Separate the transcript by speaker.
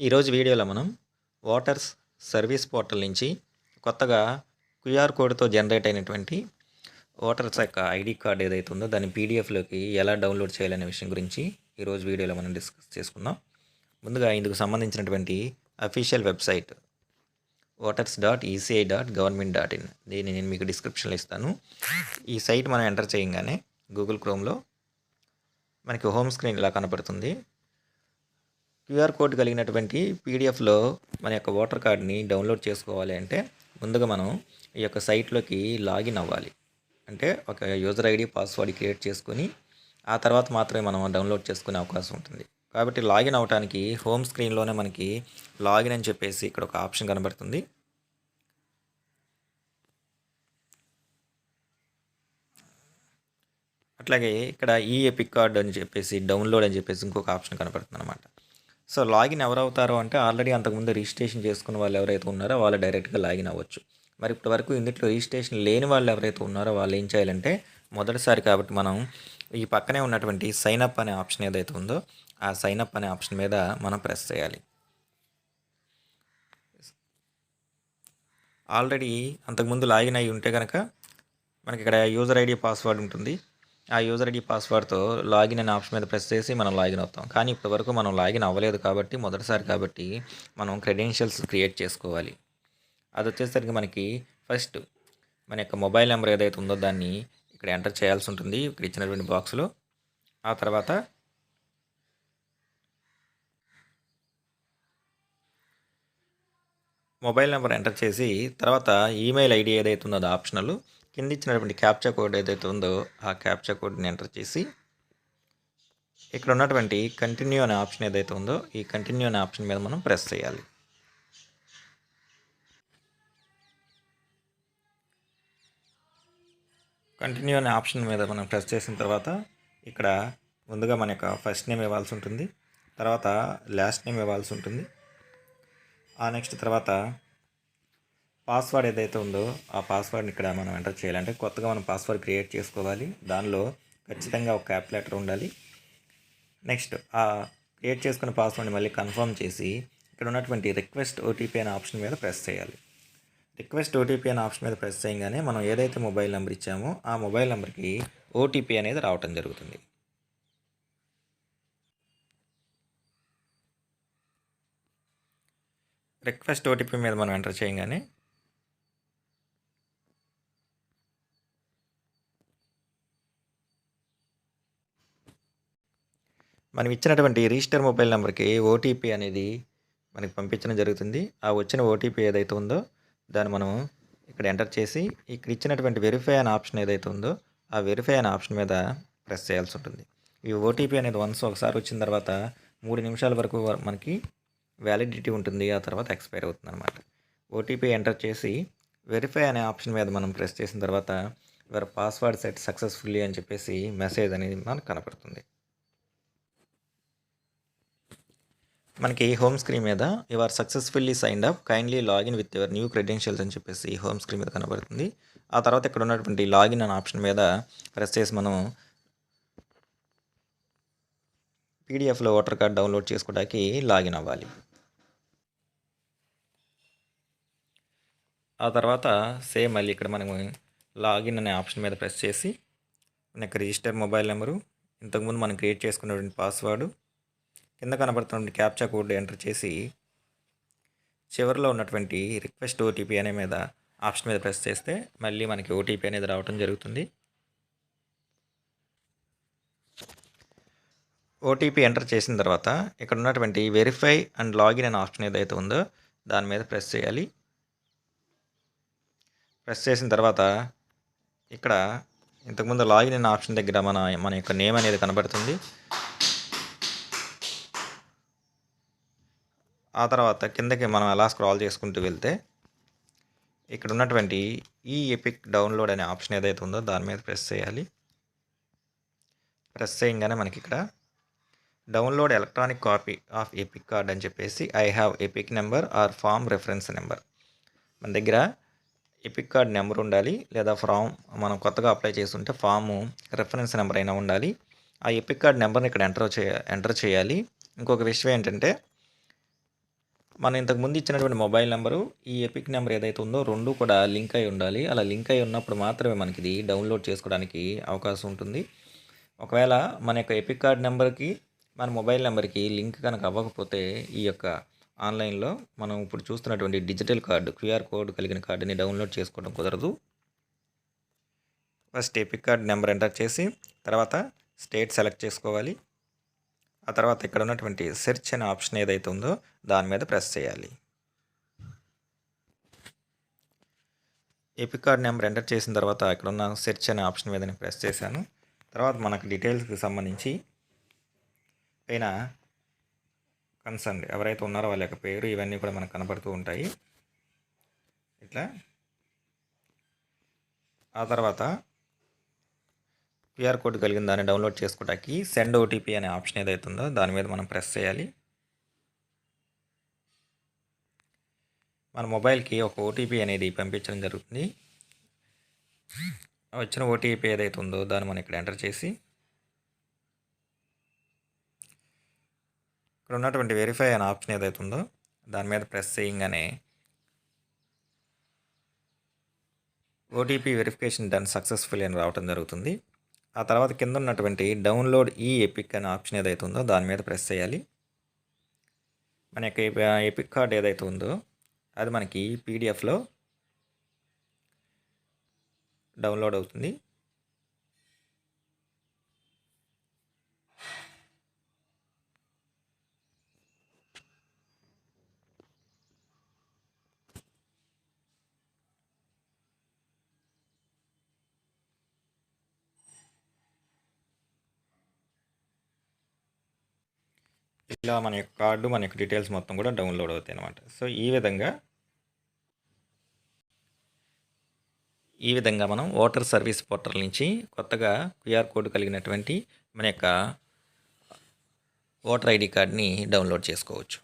Speaker 1: ఈరోజు వీడియోలో మనం వాటర్స్ సర్వీస్ పోర్టల్ నుంచి కొత్తగా క్యూఆర్ కోడ్తో జనరేట్ అయినటువంటి ఓటర్స్ యొక్క ఐడి కార్డ్ ఏదైతే ఉందో దాన్ని పీడిఎఫ్లోకి ఎలా డౌన్లోడ్ చేయాలనే విషయం గురించి ఈరోజు వీడియోలో మనం డిస్కస్ చేసుకుందాం. ముందుగా ఇందుకు సంబంధించినటువంటి official website voters dot ECI dot government dot in దీన్ని నేను మీకు డిస్క్రిప్షన్లో ఇస్తాను. ఈ సైట్ మనం ఎంటర్ చేయగానే గూగుల్ క్రోమ్లో మనకి హోమ్ స్క్రీన్ ఇలా కనపడుతుంది. క్యూఆర్ కోడ్ కలిగినటువంటి పీడిఎఫ్లో మన యొక్క ఓటర్ కార్డ్ని డౌన్లోడ్ చేసుకోవాలి అంటే ముందుగా మనం ఈ యొక్క సైట్లోకి లాగిన్ అవ్వాలి. అంటే ఒక యూజర్ ఐడి పాస్వర్డ్ క్రియేట్ చేసుకొని ఆ తర్వాత మాత్రమే మనం డౌన్లోడ్ చేసుకునే అవకాశం ఉంటుంది. కాబట్టి లాగిన్ అవడానికి హోమ్ స్క్రీన్లోనే మనకి లాగిన్ అని చెప్పేసి ఇక్కడ ఒక ఆప్షన్ కనబడుతుంది. అట్లాగే ఇక్కడ ఈ ఎపిక్ కార్డ్ అని చెప్పేసి డౌన్లోడ్ అని చెప్పేసి ఇంకొక ఆప్షన్ కనపడుతుంది అనమాట సో లాగిన్ ఎవరవుతారో అంటే ఆల్రెడీ అంతకుముందు రిజిస్ట్రేషన్ చేసుకున్న వాళ్ళు ఎవరైతే ఉన్నారో వాళ్ళు డైరెక్ట్గా లాగిన్ అవ్వచ్చు. మరి ఇప్పటి వరకు ఇందులో రిజిస్ట్రేషన్ లేని వాళ్ళు ఎవరైతే ఉన్నారో వాళ్ళు ఏం చేయాలంటే మొదటిసారి కాబట్టి మనం ఈ పక్కనే ఉన్నటువంటి సైన్ అప్ అనే ఆప్షన్ ఏదైతే ఉందో ఆ సైన్ అప్ అనే ఆప్షన్ మీద మనం ప్రెస్ చేయాలి. ఆల్రెడీ అంతకుముందు లాగిన్ అయి ఉంటే కనుక మనకి ఇక్కడ యూజర్ ఐడి పాస్వర్డ్ ఉంటుంది. ఆ యూజర్ ఐడి పాస్వర్డ్తో లాగిన్ అనే ఆప్షన్ మీద ప్రెస్ చేసి మనం లాగిన్ అవుతాం. కానీ ఇప్పటివరకు మనం లాగిన్ అవ్వలేదు కాబట్టి మొదటిసారి కాబట్టి మనం క్రెడెన్షియల్స్ క్రియేట్ చేసుకోవాలి. అది వచ్చేసరికి మనకి ఫస్ట్ మన యొక్క మొబైల్ నెంబర్ ఏదైతే ఉందో దాన్ని ఇక్కడ ఎంటర్ చేయాల్సి ఉంటుంది. ఇక్కడ ఇచ్చినటువంటి బాక్స్లో ఆ తర్వాత మొబైల్ నెంబర్ ఎంటర్ చేసి తర్వాత ఈమెయిల్ ఐడి ఏదైతే ఉందో అది ఆప్షనల్ కింద ఇచ్చినటువంటి క్యాప్చా కోడ్ ఏదైతే ఉందో ఆ క్యాప్చా కోడ్ని ఎంటర్ చేసి ఇక్కడ ఉన్నటువంటి కంటిన్యూ అనే ఆప్షన్ ఏదైతే ఉందో ఈ కంటిన్యూ అనే ఆప్షన్ మీద మనం ప్రెస్ చేయాలి. కంటిన్యూ అనే ఆప్షన్ మీద మనం ప్రెస్ చేసిన తర్వాత ఇక్కడ ముందుగా మన యొక్క ఫస్ట్ నేమ్ ఇవ్వాల్సి ఉంటుంది తర్వాత లాస్ట్ నేమ్ ఇవ్వాల్సి ఉంటుంది ఆ నెక్స్ట్ తర్వాత పాస్వర్డ్ ఏదైతే ఉందో ఆ పాస్వర్డ్ని ఇక్కడ మనం ఎంటర్ చేయాలంటే కొత్తగా మనం పాస్వర్డ్ క్రియేట్ చేసుకోవాలి. దానిలో ఖచ్చితంగా ఒక యాప్ లెటర్ ఉండాలి. నెక్స్ట్ ఆ క్రియేట్ చేసుకున్న పాస్వర్డ్ని మళ్ళీ కన్ఫర్మ్ చేసి ఇక్కడ ఉన్నటువంటి రిక్వెస్ట్ ఓటీపీ అనే ఆప్షన్ మీద ప్రెస్ చేయాలి. రిక్వెస్ట్ ఓటీపీ అనే ఆప్షన్ మీద ప్రెస్ చేయగానే మనం ఏదైతే మొబైల్ నెంబర్ ఇచ్చామో ఆ మొబైల్ నెంబర్కి ఓటీపీ అనేది రావటం జరుగుతుంది. రిక్వెస్ట్ ఓటీపీ మీద మనం ఎంటర్ చేయగానే మనం ఇచ్చినటువంటి రిజిస్టర్ మొబైల్ నెంబర్కి ఓటీపీ అనేది మనకి పంపించడం జరుగుతుంది. ఆ వచ్చిన ఓటీపీ ఏదైతే ఉందో దాన్ని మనం ఇక్కడ ఎంటర్ చేసి ఇక్కడ ఇచ్చినటువంటి వెరిఫై అనే ఆప్షన్ ఏదైతే ఉందో ఆ వెరిఫై అనే ఆప్షన్ మీద ప్రెస్ చేయాల్సి ఉంటుంది. ఈ ఓటీపీ అనేది వన్స్ ఒకసారి వచ్చిన తర్వాత మూడు నిమిషాల వరకు మనకి వ్యాలిడిటీ ఉంటుంది. ఆ తర్వాత ఎక్స్పైర్ అవుతుంది అనమాట ఓటీపీ ఎంటర్ చేసి వెరిఫై అనే ఆప్షన్ మీద మనం ప్రెస్ చేసిన తర్వాత యువర్ పాస్వర్డ్ సెట్ సక్సెస్ఫుల్లీ అని చెప్పేసి మెసేజ్ అనేది మనకు కనపడుతుంది. మనకి హోమ్ స్క్రీన్ మీద your successfully signed up kindly login with your new credentials అని చెప్పేసి హోమ్ స్క్రీన్ మీద కనబడుతుంది. ఆ తర్వాత ఇక్కడ ఉన్నటువంటి లాగిన్ అనే ఆప్షన్ మీద ప్రెస్ చేసి మనం పీడిఎఫ్లో ఓటర్ కార్డ్ డౌన్లోడ్ చేసుకోవడానికి లాగిన్ అవ్వాలి. ఆ తర్వాత సేమ్ మళ్ళీ ఇక్కడ మనము లాగిన్ అనే ఆప్షన్ మీద ప్రెస్ చేసి మనకి రిజిస్టర్ మొబైల్ నెంబరు ఇంతకుముందు మనం క్రియేట్ చేసుకున్నటువంటి పాస్వర్డ్ కింద కనబడుతున్న క్యాప్చా కోడ్ ఎంటర్ చేసి చివరిలో ఉన్నటువంటి రిక్వెస్ట్ ఓటీపీ అనే మీద ఆప్షన్ మీద ప్రెస్ చేస్తే మళ్ళీ మనకి ఓటీపీ అనేది రావడం జరుగుతుంది. ఓటీపీ ఎంటర్ చేసిన తర్వాత ఇక్కడ ఉన్నటువంటి వెరిఫై అండ్ లాగిన్ అనే ఆప్షన్ ఏదైతే ఉందో దాని మీద ప్రెస్ చేయాలి. ప్రెస్ చేసిన తర్వాత ఇక్కడ ఇంతకుముందు లాగిన్ అనే ఆప్షన్ దగ్గర మన మన యొక్క నేమ్ అనేది కనబడుతుంది. ఆ తర్వాత కిందకి మనం ఎలా స్క్రాల్ చేసుకుంటూ వెళ్తే ఇక్కడ ఉన్నటువంటి ఈ ఎపిక్ డౌన్లోడ్ అనే ఆప్షన్ ఏదైతే ఉందో దాని మీద ప్రెస్ చేయాలి. ప్రెస్ చేయంగానే మనకి ఇక్కడ download electronic copy of EPIC card అని చెప్పేసి I have EPIC number or form reference number మన దగ్గర ఎపిక్ కార్డ్ నెంబర్ ఉండాలి లేదా ఫామ్ మనం కొత్తగా అప్లై చేస్తుంటే ఫాము రెఫరెన్స్ నెంబర్ అయినా ఉండాలి. ఆ ఎపిక్ కార్డ్ నెంబర్ని ఇక్కడ ఎంటర్ చేయ ఎంటర్ చేయాలి. ఇంకొక విషయం ఏంటంటే మనం ఇంతకు ముందు ఇచ్చినటువంటి మొబైల్ నెంబరు ఈ ఎపిక్ నెంబర్ ఏదైతే ఉందో రెండు కూడా లింక్ అయి ఉండాలి. అలా లింక్ అయి ఉన్నప్పుడు మాత్రమే మనకి ఇది డౌన్లోడ్ చేసుకోవడానికి అవకాశం ఉంటుంది. ఒకవేళ మన యొక్క ఎపిక్ కార్డ్ నెంబర్కి మన మొబైల్ నెంబర్కి లింక్ కనుక అవ్వకపోతే ఈ యొక్క ఆన్లైన్లో మనం ఇప్పుడు చూస్తున్నటువంటి డిజిటల్ కార్డు క్యూఆర్ కోడ్ కలిగిన కార్డుని డౌన్లోడ్ చేసుకోవడం కుదరదు. First EPIC card number enter చేసి తర్వాత స్టేట్ సెలెక్ట్ చేసుకోవాలి. ఆ తర్వాత ఇక్కడ ఉన్నటువంటి సెర్చ్ అనే ఆప్షన్ ఏదైతే ఉందో దాని మీద ప్రెస్ చేయాలి. ఎపిక్ కార్డ్ నెంబర్ ఎంటర్ చేసిన తర్వాత ఇక్కడ ఉన్న సెర్చ్ అనే ఆప్షన్ మీద నేను ప్రెస్ చేశాను. తర్వాత మనకు డీటెయిల్స్కి సంబంధించి పైన కన్సర్న్ ఎవరైతే ఉన్నారో వాళ్ళ యొక్క పేరు ఇవన్నీ కూడా మనకు కనపడుతూ ఉంటాయి. ఇట్లా ఆ తర్వాత క్యూఆర్ కోడ్ కలిగిన దాన్ని డౌన్లోడ్ చేసుకోవడానికి సెండ్ ఓటీపీ అనే ఆప్షన్ ఏదైతే ఉందో దాని మీద మనం ప్రెస్ చేయాలి. మన మొబైల్కి ఒక ఓటీపీ అనేది పంపించడం జరుగుతుంది. వచ్చిన ఓటీపీ ఏదైతే ఉందో దాన్ని మనం ఇక్కడ ఎంటర్ చేసి ఇక్కడ ఉన్నటువంటి వెరిఫై అనే ఆప్షన్ ఏదైతే ఉందో దాని మీద ప్రెస్ చేయంగానే ఓటీపీ వెరిఫికేషన్ డన్ సక్సెస్ఫుల్ అని రావడం జరుగుతుంది. ఆ తర్వాత కింద ఉన్నటువంటి డౌన్లోడ్ ఈ ఎపిక్ అనే ఆప్షన్ ఏదైతే ఉందో దాని మీద ప్రెస్ చేయాలి. మన యొక్క ఎపిక్ కార్డ్ ఏదైతే ఉందో అది మనకి పీడిఎఫ్లో డౌన్లోడ్ అవుతుంది. ఇలా మన యొక్క కార్డు మన యొక్క డీటెయిల్స్ మొత్తం కూడా డౌన్లోడ్ అవుతాయి అనమాట సో ఈ విధంగా ఈ విధంగా మనం ఓటర్ సర్వీస్ పోర్టల్ నుంచి కొత్తగా క్యూఆర్ కోడ్ కలిగినటువంటి మన యొక్క ఓటర్ ఐడి కార్డ్ని డౌన్లోడ్ చేసుకోవచ్చు.